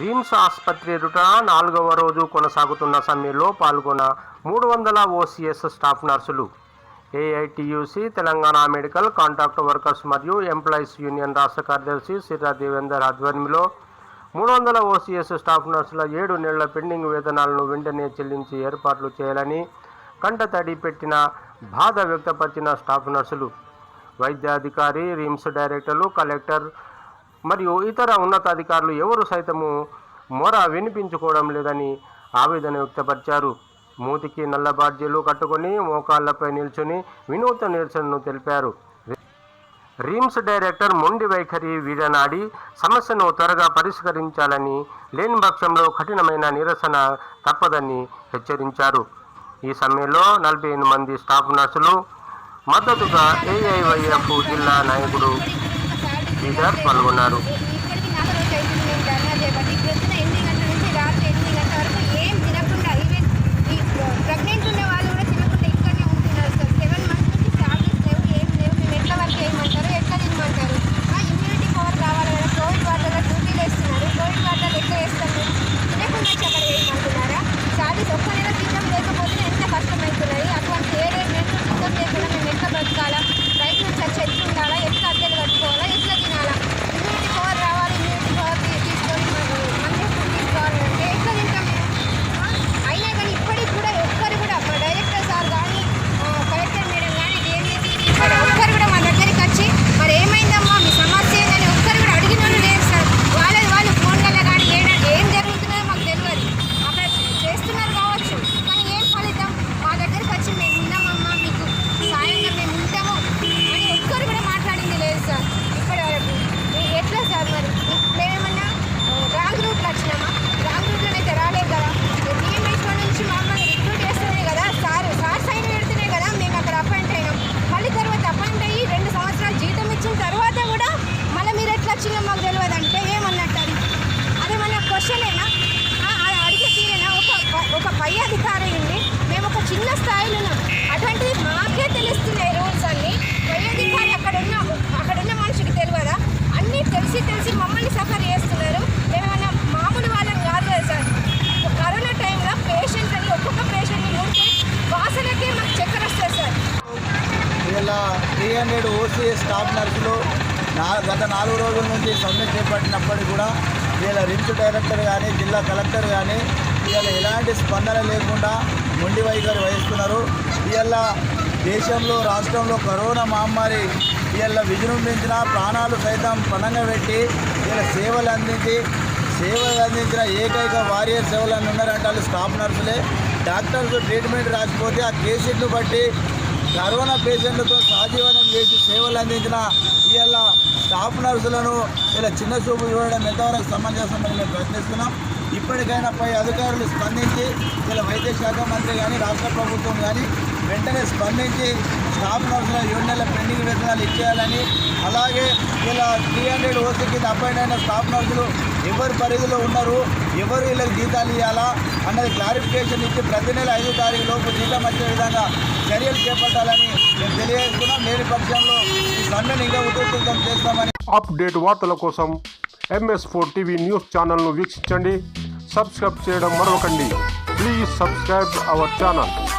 RIMS ఆసుపత్రి ఎదుట నాలుగవ రోజు కొనసాగుతున్న సమ్మెలో పాల్గొన్న మూడు వందల ఓసీఎస్ స్టాఫ్ నర్సులు. AITUC Telangana medical contract workers మరియు ఎంప్లాయీస్ యూనియన్ రాష్ట్ర కార్యదర్శి సిరా దేవేందర్ ఆధ్వర్యంలో మూడు వందల ఓసీఎస్ స్టాఫ్ నర్సుల ఏడు నెలల పెండింగ్ వేతనాలను వెంటనే చెల్లించి ఏర్పాట్లు చేయాలని కంటతడి పెట్టిన బాధ వ్యక్తపరిచిన స్టాఫ్ నర్సులు. వైద్యాధికారి రిమ్స్ డైరెక్టర్లు కలెక్టర్ మరియు ఇతర ఉన్నతాధికారులు ఎవరు సైతము మొర వినిపించుకోవడం లేదని ఆవేదన వ్యక్తపరిచారు. మూతికి నల్ల బాడ్జీలు కట్టుకొని మోకాళ్ళపై నిల్చుని వినూత్న నిరసనను తెలిపారు. రిమ్స్ డైరెక్టర్ మొండి వైఖరి వీడనాడి సమస్యను త్వరగా పరిష్కరించాలని లేని పక్షంలో కఠినమైన నిరసన తప్పదని హెచ్చరించారు. ఈ సమయంలో నలభై ఎనిమిది మంది స్టాఫ్ నర్సులు మద్దతుగా ఏఐవైఎఫ్ జిల్లా నాయకుడు శ్రీధర్ పాల్గొన్నారు. Pregnant three hundred OC staff నర్సులు నా గత నాలుగు రోజుల నుంచి సమ్మె చేపట్టినప్పటికీ కూడా వీళ్ళ రిమ్స్ డైరెక్టర్ కానీ జిల్లా కలెక్టర్ కానీ వీళ్ళ ఎలాంటి స్పందన లేకుండా మొండి వైఖరి వహిస్తున్నారు. వీళ్ళ దేశంలో రాష్ట్రంలో కరోనా మహమ్మారి వీళ్ళ విజృంభించిన ప్రాణాలు సైతం పణంగా పెట్టి వీళ్ళ సేవలు అందించి సేవలు అందించిన ఏకైక వారియర్ సేవలు అని ఉన్నారంటే వాళ్ళు స్టాఫ్ నర్సులే. డాక్టర్స్ ట్రీట్మెంట్ రాకపోతే ఆ కేసులను బట్టి కరోనా పేషెంట్లతో సహజీవనం చేసి సేవలు అందించిన ఇవాళ స్టాఫ్ నర్సులను ఇలా చిన్న చూపు చూడడం ఎంతవరకు సమంజసమని మేము ప్రయత్నిస్తున్నాం. ఇప్పటికైనా పై అధికారులు స్పందించి ఇలా వైద్య శాఖ మంత్రి కానీ రాష్ట్ర ప్రభుత్వం కానీ వెంటనే స్పందించి స్టాఫ్ నర్సుల యూనియన్ల పెండింగ్ వేతనాలు ఇచ్చేయాలని అలాగే ఇలా త్రీ హండ్రెడ్ ఓసీ కింద అపాయింట్ అయిన స్టాఫ్ నర్సులు ఎవరి పరిధిలో ఉన్నారు ఎవరు వీళ్ళకి జీతాలు ఇవ్వాలా అన్నది క్లారిఫికేషన్ ఇచ్చి ప్రతి నెల ఐదో తారీఖు లోపు జీతం వచ్చే విధంగా చర్యలు చేపట్టాలని మేము తెలియజేస్తున్నాం. లేని పక్షంలో ఈ సమ్మెను ఇంకా ఉధృతం చేస్తామని అప్డేట్ వార్తల కోసం ఎంఎస్ ఫోర్ టీవీ న్యూస్ ఛానల్ను వీక్షించండి. సబ్స్క్రైబ్ చేయడం మరొకండి. Please subscribe our channel